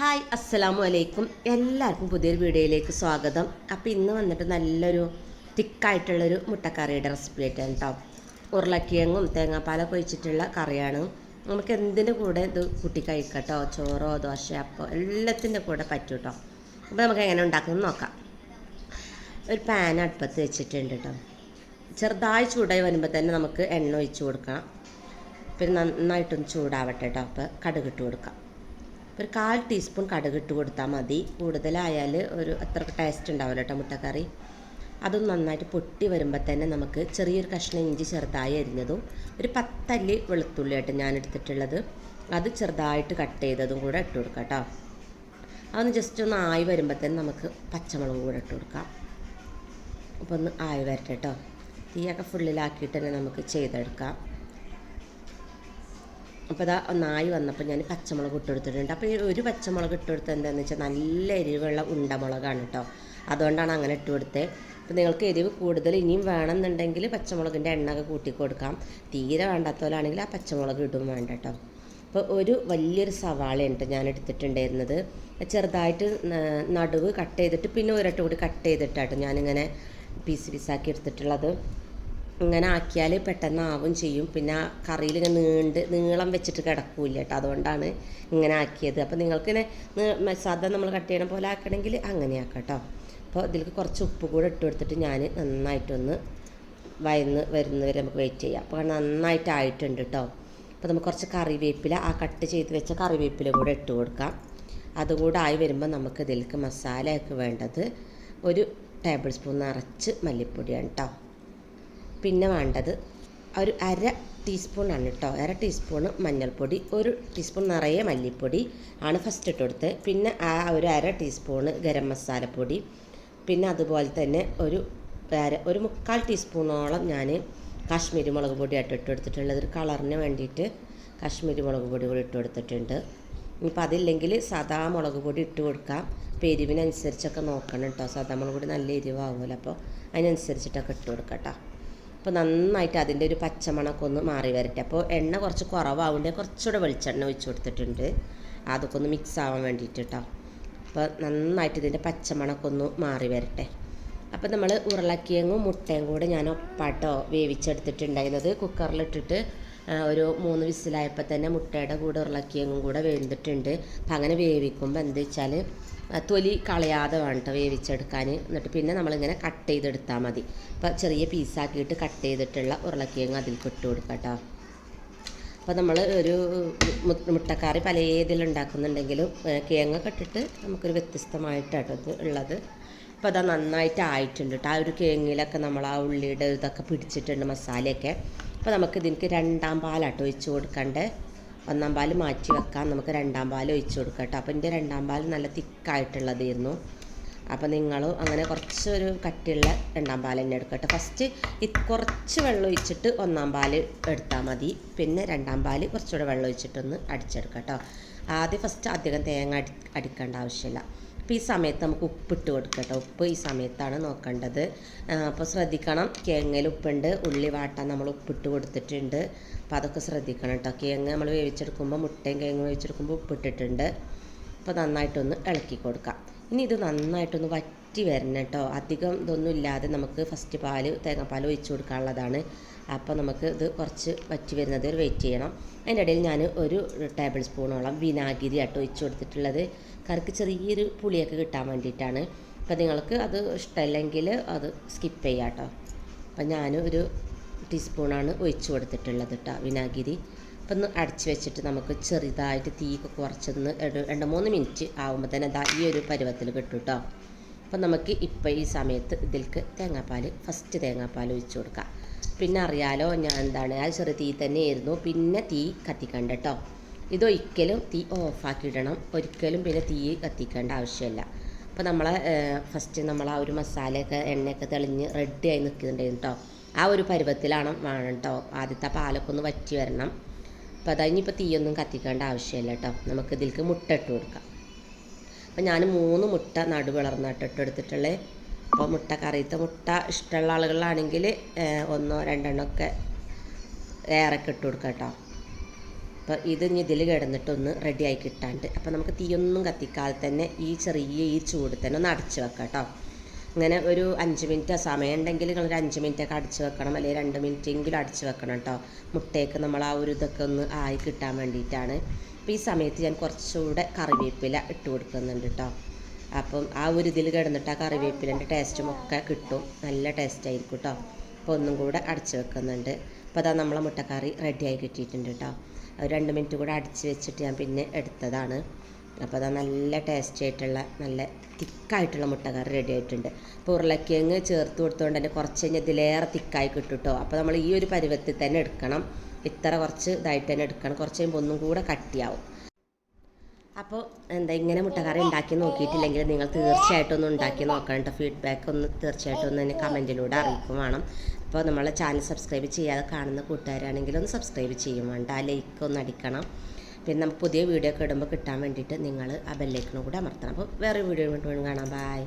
Hi അസ്സലാമു അലൈക്കും എല്ലാവർക്കും പുതിയൊരു വീഡിയോയിലേക്ക് സ്വാഗതം. അപ്പോൾ ഇന്ന് വന്നിട്ട് നല്ലൊരു തിക്കായിട്ടുള്ളൊരു മുട്ടക്കറിയുടെ റെസിപ്പി ആയിട്ടാണ് കേട്ടോ ഉരുളക്കിഴങ്ങും തേങ്ങാപ്പാലൊക്കെ ഒഴിച്ചിട്ടുള്ള കറിയാണ്. നമുക്ക് എന്തിന്റെ കൂടെ ഇത് കൂട്ടി കഴിക്കട്ടോ ചോറോ ദോശ അപ്പോൾ എല്ലാത്തിന്റെ കൂടെ പറ്റും കേട്ടോ അപ്പോൾ നമുക്ക് എങ്ങനെ ഉണ്ടാക്കുന്നത് നോക്കാം. ഒരു പാൻ അടുപ്പത്ത് വെച്ചിട്ടുണ്ട് കേട്ടോ ചെറുതായി ചൂടായി വരുമ്പോൾ തന്നെ നമുക്ക് എണ്ണ ഒഴിച്ച് കൊടുക്കാം പിന്നെ നന്നായിട്ടൊന്ന് ചൂടാവട്ടെ കേട്ടോ അപ്പോൾ കടുകിട്ട് കൊടുക്കാം. ഒരു കാൽ ടീസ്പൂൺ കടുക് ഇട്ട് കൊടുത്താൽ മതി. കൂടുതലായാൽ ഒരു അത്ര ടേസ്റ്റ് ഉണ്ടാവില്ല കേട്ടോ മുട്ടക്കറി. അതും നന്നായിട്ട് പൊട്ടി വരുമ്പോൾ തന്നെ നമുക്ക് ചെറിയൊരു കഷ്ണം ഇഞ്ചി ചെറുതായി അരിഞ്ഞതും ഒരു പത്തല്ലി വെളുത്തുള്ളിയായിട്ട് ഞാൻ എടുത്തിട്ടുള്ളത്. അത് ചെറുതായിട്ട് കട്ട് ചെയ്തതും കൂടെ ഇട്ട് കൊടുക്കാം കേട്ടോ അതൊന്ന് ജസ്റ്റ് ഒന്ന് ആയി വരുമ്പോൾ തന്നെ നമുക്ക് പച്ചമുളക് കൂടെ ഇട്ട് കൊടുക്കാം. അപ്പോൾ ഒന്ന് ആയി വരട്ടെ കേട്ടോ തീയൊക്കെ ഫുള്ളിലാക്കിയിട്ട് തന്നെ നമുക്ക് ചെയ്തെടുക്കാം. അപ്പോൾ അതാ ഒന്നായി വന്നപ്പോൾ ഞാൻ പച്ചമുളക് ഇട്ട് കൊടുത്തിട്ടുണ്ട് അപ്പോൾ ഈ ഒരു പച്ചമുളക് ഇട്ട് കൊടുത്തത് എന്താണെന്ന് വെച്ചാൽ നല്ല എരിവുള്ള ഉണ്ടമുളകാണ് കേട്ടോ അതുകൊണ്ടാണ് അങ്ങനെ ഇട്ട് കൊടുത്തത് അപ്പോൾ നിങ്ങൾക്ക് എരിവ് കൂടുതൽ ഇനിയും വേണമെന്നുണ്ടെങ്കിൽ പച്ചമുളകിന്റെ എണ്ണയൊക്കെ കൂട്ടി കൊടുക്കാം. തീരെ വേണ്ടാത്തവരാണെങ്കിൽ ആ പച്ചമുളക് ഇടും വേണ്ട കേട്ടോ അപ്പോൾ ഒരു വലിയൊരു സവാളയാണ് കേട്ടോ ഞാൻ എടുത്തിട്ടുണ്ടായിരുന്നത്. ചെറുതായിട്ട് നടുവ് കട്ട് ചെയ്തിട്ട് പിന്നെ ഒരട്ട് കൂടി കട്ട് ചെയ്തിട്ടാട്ടോ ഞാനിങ്ങനെ പീസ് പീസാക്കി എടുത്തിട്ടുള്ളത്. ഇങ്ങനെ ആക്കിയാൽ പെട്ടെന്ന് ആവും ചെയ്യും. പിന്നെ കറിയിൽ ഇങ്ങനെ നീണ്ട് നീളം വെച്ചിട്ട് കിടക്കൂല കേട്ടോ. അതുകൊണ്ടാണ് ഇങ്ങനെ ആക്കിയത്. അപ്പോൾ നിങ്ങൾക്ക് ഇങ്ങനെ സാധാ നമ്മൾ കട്ട് ചെയ്യണ പോലെ ആക്കണമെങ്കിൽ അങ്ങനെ ആക്കാം കേട്ടോ. അപ്പോൾ ഇതിലേക്ക് കുറച്ച് ഉപ്പ് കൂടെ ഇട്ട് കൊടുത്തിട്ട് ഞാൻ നന്നായിട്ടൊന്ന് വയന്ന് വരുന്നവരെ നമുക്ക് വെയിറ്റ് ചെയ്യാം. അപ്പോൾ നന്നായിട്ട് ആയിട്ടുണ്ട് കേട്ടോ. അപ്പോൾ നമുക്ക് കുറച്ച് കറിവേപ്പില ആ കട്ട് ചെയ്ത് വെച്ച കറിവേപ്പില കൂടെ ഇട്ട് കൊടുക്കാം. അതുകൂടെ ആയി വരുമ്പോൾ നമുക്ക് ഇതിലേക്ക് മസാലയൊക്കെ വേണ്ടത് ഒരു ടേബിൾ സ്പൂൺ നിറച്ച് മല്ലിപ്പൊടിയാണ് കേട്ടോ. പിന്നെ വേണ്ടത് ഒരു അര ടീസ്പൂണാണ് കേട്ടോ. അര ടീസ്പൂൺ മഞ്ഞൾപ്പൊടി ഒരു ടീസ്പൂൺ നിറയെ മല്ലിപ്പൊടി ആണ് ഫസ്റ്റ് ഇട്ട് കൊടുത്തത് പിന്നെ ആ ഒരു അര ടീസ്പൂണ് ഗരം മസാലപ്പൊടി പിന്നെ അതുപോലെ തന്നെ ഒരു അര ഒരു മുക്കാൽ ടീസ്പൂണോളം ഞാൻ കാശ്മീരി മുളക് പൊടിയായിട്ട് ഇട്ട് കൊടുത്തിട്ടുള്ളത്. ഒരു കളറിന് വേണ്ടിയിട്ട് കാശ്മീരി മുളക് പൊടി കൂടി ഇട്ട് കൊടുത്തിട്ടുണ്ട്. ഇനിയിപ്പോൾ അതില്ലെങ്കിൽ സാധാ മുളക് പൊടി ഇട്ട് കൊടുക്കാം. അപ്പോൾ എരിവിനനുസരിച്ചൊക്കെ നോക്കണം കേട്ടോ. സാധാ മുളക് പൊടി നല്ല എരിവാകുമല്ലോ അപ്പോൾ അതിനനുസരിച്ചിട്ടൊക്കെ ഇട്ട് കൊടുക്കാം കേട്ടോ. അപ്പോൾ നന്നായിട്ട് അതിന്റെ ഒരു പച്ചമണമൊക്കെ ഒന്ന് മാറി വരട്ടെ. അപ്പോൾ എണ്ണ കുറച്ച് കുറവാവുകൊണ്ട് കുറച്ചുകൂടെ വെളിച്ചെണ്ണ ഒഴിച്ചു കൊടുത്തിട്ടുണ്ട്. അതൊക്കെ ഒന്ന് മിക്സ് ആവാൻ വേണ്ടിയിട്ട് കേട്ടോ അപ്പോൾ നന്നായിട്ട് ഇതിന്റെ പച്ചമണമൊക്കെ ഒന്ന് മാറി വരട്ടെ. അപ്പോൾ നമ്മൾ ഉരുളക്കിഴങ്ങും മുട്ടയും കൂടെ ഞാൻ ഒപ്പാട്ടോ വേവിച്ചെടുത്തിട്ടുണ്ടായിരുന്നത്. കുക്കറിലിട്ടിട്ട് ഒരു മൂന്ന് വിസിലായപ്പോൾ തന്നെ മുട്ടയുടെ കൂടെ ഉരുളക്കിഴങ്ങും കൂടെ വെന്തിട്ടുണ്ട്. അപ്പം അങ്ങനെ വേവിക്കുമ്പോൾ എന്താ വെച്ചാൽ തൊലി കളയാതെ വേണം കേട്ടോ വേവിച്ചെടുക്കാൻ എന്നിട്ട് പിന്നെ നമ്മളിങ്ങനെ കട്ട് ചെയ്തെടുത്താൽ മതി. അപ്പോൾ ചെറിയ പീസാക്കിയിട്ട് കട്ട് ചെയ്തിട്ടുള്ള ഉരുളക്കിഴങ്ങ് അതിൽ കേട്ടോ അപ്പോൾ നമ്മൾ ഒരു മുട്ടക്കറി പല ഇതിലുണ്ടാക്കുന്നുണ്ടെങ്കിലും ഏഹ് കിഴങ്ങൊക്കെ ഇട്ടിട്ട് നമുക്കൊരു വ്യത്യസ്തമായിട്ടാട്ടോ ഇത് ഉള്ളത്. അപ്പോൾ അത് നന്നായിട്ട് ആയിട്ടുണ്ട് കേട്ടോ ആ ഒരു കിഴങ്ങിലൊക്കെ നമ്മൾ ആ ഉള്ളിയുടെ ഇതൊക്കെ പിടിച്ചിട്ടുണ്ട് മസാലയൊക്കെ. അപ്പോൾ നമുക്ക് ഇതിനക്ക് രണ്ടാം പാലാട്ടോ ഒഴിച്ച് കൊടുക്കണ്ടേ. ഒന്നാം പാൽ മാറ്റി വെക്കാം. നമുക്ക് രണ്ടാം പാൽ ഒഴിച്ച് കൊടുക്കാം കേട്ടോ അപ്പോൾ എന്റെ രണ്ടാം പാൽ നല്ല തിക്കായിട്ടുള്ളതായിരുന്നു. അപ്പോൾ നിങ്ങൾ അങ്ങനെ കുറച്ചൊരു കട്ടിയുള്ള രണ്ടാം പാൽ തന്നെ എടുക്കട്ടെ. ഫസ്റ്റ് ഈ കുറച്ച് വെള്ളം ഒഴിച്ചിട്ട് ഒന്നാം പാൽ എടുത്താൽ മതി. പിന്നെ രണ്ടാം പാൽ കുറച്ചുകൂടെ വെള്ളം ഒഴിച്ചിട്ടൊന്ന് അടിച്ചെടുക്കാം കേട്ടോ ആദ്യം ഫസ്റ്റ് അധികം തേങ്ങ അടി അടിക്കേണ്ട ആവശ്യമില്ല. അപ്പോൾ ഈ സമയത്ത് നമുക്ക് ഉപ്പിട്ട് കൊടുക്കട്ടോ. ഉപ്പ് ഈ സമയത്താണ് നോക്കേണ്ടത്. അപ്പോൾ ശ്രദ്ധിക്കണം. കേങ്ങയിൽ ഉപ്പുണ്ട്. ഉള്ളി വാട്ടാൻ നമ്മൾ ഉപ്പിട്ട് കൊടുത്തിട്ടുണ്ട്. അപ്പോൾ അതൊക്കെ ശ്രദ്ധിക്കണം കേട്ടോ. കിഴങ്ങ് നമ്മൾ വേവിച്ചെടുക്കുമ്പോൾ മുട്ടയും കിഴങ്ങ് വേവിച്ചെടുക്കുമ്പോൾ ഉപ്പിട്ടിട്ടുണ്ട്. അപ്പോൾ നന്നായിട്ടൊന്ന് ഇളക്കി കൊടുക്കാം. ഇനി ഇത് നന്നായിട്ടൊന്ന് വറ്റി വരണം കേട്ടോ. അധികം ഇതൊന്നും ഇല്ലാതെ നമുക്ക് ഫസ്റ്റ് പാൽ തേങ്ങാപ്പാൽ ഒഴിച്ച് കൊടുക്കാനുള്ളതാണ്. അപ്പോൾ നമുക്ക് ഇത് കുറച്ച് വറ്റി വരുന്നത് വരെ വെയിറ്റ് ചെയ്യണം. അതിന്റെ ഇടയിൽ ഞാൻ ഒരു ടേബിൾ സ്പൂണോളം വിനാഗിരി ആട്ടോ ഒഴിച്ച് കൊടുത്തിട്ടുള്ളത്. കറിക്ക് ചെറിയൊരു പുളിയൊക്കെ കിട്ടാൻ വേണ്ടിയിട്ടാണ്. അപ്പോൾ നിങ്ങൾക്ക് അത് ഇഷ്ടമല്ലെങ്കിൽ അത് സ്കിപ്പ് ചെയ്യാം കേട്ടോ. അപ്പം ഞാൻ ഒരു ടീസ്പൂണാണ് ഒഴിച്ച് കൊടുത്തിട്ടുള്ളത് കേട്ടോ വിനാഗിരി. അപ്പം ഒന്ന് അടച്ച് വെച്ചിട്ട് നമുക്ക് ചെറുതായിട്ട് തീയൊക്കെ കുറച്ചൊന്ന് രണ്ട് മൂന്ന് മിനിറ്റ് ആകുമ്പോൾ തന്നെ ഈ ഒരു പരുവത്തിൽ കിട്ടും കേട്ടോ അപ്പം നമുക്ക് ഇപ്പോൾ ഈ സമയത്ത് ഇതിൽക്ക് തേങ്ങാപ്പാൽ ഫസ്റ്റ് തേങ്ങാപ്പാൽ ഒഴിച്ചു കൊടുക്കാം. പിന്നെ അറിയാലോ ഞാൻ എന്താണ് ആ ചെറിയ തീ തന്നെയായിരുന്നു. പിന്നെ തീ കത്തിക്കണ്ട കേട്ടോ ഇതൊരിക്കലും തീ ഓഫാക്കിയിടണം ഒരിക്കലും പിന്നെ തീ കത്തിക്കേണ്ട ആവശ്യമില്ല. അപ്പോൾ നമ്മളെ ഫസ്റ്റ് നമ്മൾ ആ ഒരു മസാലയൊക്കെ എണ്ണയൊക്കെ തെളിഞ്ഞ് ആയി നിൽക്കുന്നുണ്ടായിരുന്നു കേട്ടോ ആ ഒരു പരുവത്തിലാണ് വേണം കേട്ടോ ആദ്യത്തെ പാലൊക്കെ ഒന്ന് വറ്റി വരണം. അപ്പോൾ അത് ഇനിയിപ്പോൾ തീയൊന്നും കത്തിക്കേണ്ട ആവശ്യമില്ല കേട്ടോ നമുക്ക് ഇതിൽക്ക് മുട്ട ഇട്ട് കൊടുക്കാം. അപ്പോൾ ഞാൻ മൂന്ന് മുട്ട നടു വിളർന്നിട്ട് ഇട്ട് എടുത്തിട്ടുള്ളത് അപ്പോൾ മുട്ട കറിയത്തെ മുട്ട ഇഷ്ടമുള്ള ആളുകളാണെങ്കിൽ ഒന്നോ രണ്ടെണ്ണമൊക്കെ ഏറെക്കെ ഇട്ട് കൊടുക്കാം കേട്ടോ. അപ്പോൾ ഇത് ഇനി ഇതിൽ കിടന്നിട്ടൊന്ന് ആയി കിട്ടാണ്ട്. അപ്പോൾ നമുക്ക് തീയൊന്നും കത്തിക്കാതെ തന്നെ ഈ ചെറിയ ഈ ചൂട് തന്നെ ഒന്ന് അടച്ച് വെക്കാം കേട്ടോ. ഇങ്ങനെ ഒരു അഞ്ച് മിനിറ്റ് സമയം ഉണ്ടെങ്കിൽ നിങ്ങൾ ഒരു അഞ്ച് മിനിറ്റ് ഒക്കെ അടച്ച് വെക്കണം. അല്ലെങ്കിൽ രണ്ട് മിനിറ്റ് എങ്കിലും അടച്ച് വെക്കണം കേട്ടോ മുട്ടയൊക്കെ നമ്മൾ ആ ഒരു ഇതൊക്കെ ഒന്ന് ആയി കിട്ടാൻ വേണ്ടിയിട്ടാണ്. അപ്പോൾ ഈ സമയത്ത് ഞാൻ കുറച്ചുകൂടെ കറിവേപ്പില ഇട്ട് കൊടുക്കുന്നുണ്ട് കേട്ടോ അപ്പം ആ ഒരു ഇതിൽ കിടന്നിട്ട് ആ കറിവേപ്പിലന്റെ ടേസ്റ്റും ഒക്കെ കിട്ടും. നല്ല ടേസ്റ്റ് ആയിരിക്കും കേട്ടോ അപ്പോൾ ഒന്നും കൂടെ അടച്ച് വെക്കുന്നുണ്ട്. അപ്പോൾ അതാ നമ്മളെ മുട്ടക്കറി റെഡിയായി കിട്ടിയിട്ടുണ്ട് കേട്ടോ രണ്ട് മിനിറ്റ് കൂടെ അടച്ച് വെച്ചിട്ട് ഞാൻ പിന്നെ എടുത്തതാണ്. അപ്പോൾ അതാ നല്ല ടേസ്റ്റ് ആയിട്ടുള്ള നല്ല തിക്കായിട്ടുള്ള മുട്ടക്കറി റെഡി ആയിട്ടുണ്ട്. അപ്പോൾ ഉരുളക്കിഴങ്ങ് ചേർത്ത് കൊടുത്തുകൊണ്ട് തന്നെ കുറച്ച് കഴിഞ്ഞാൽ ഇതിലേറെ തിക്കായി കിട്ടും കേട്ടോ അപ്പോൾ നമ്മൾ ഈ ഒരു പരുവത്തിൽ തന്നെ എടുക്കണം. ഇത്ര കുറച്ച് ഇതായിട്ട് തന്നെ എടുക്കണം. കുറച്ച് കഴിയുമ്പോൾ ഒന്നും കൂടെ കട്ടിയാവും. അപ്പോൾ എന്താ ഇങ്ങനെ മുട്ടക്കറി ഉണ്ടാക്കി നോക്കിയിട്ടില്ലെങ്കിൽ നിങ്ങൾ തീർച്ചയായിട്ടും ഒന്ന് ഉണ്ടാക്കി നോക്കണം കേട്ടോ ഫീഡ്ബാക്ക് ഒന്ന് തീർച്ചയായിട്ടും ഒന്ന് തന്നെ കമന്റിലൂടെ അറിയിക്കും വേണം. അപ്പോൾ നമ്മളെ ചാനൽ സബ്സ്ക്രൈബ് ചെയ്യാതെ കാണുന്ന കൂട്ടുകാരാണെങ്കിൽ ഒന്ന് സബ്സ്ക്രൈബ് ചെയ്യും വേണ്ട. ലൈക്ക് ഒന്ന് അടിക്കണം. പിന്നെ നമുക്ക് പുതിയ വീഡിയോ ഒക്കെ ഇടുമ്പോൾ കിട്ടാൻ വേണ്ടിയിട്ട് നിങ്ങൾ ആ ബെല്ലൈക്കണും കൂടെ അമർത്തണം. അപ്പോൾ വേറെ വീഡിയോ വീണ്ടും കാണാം. ബായ്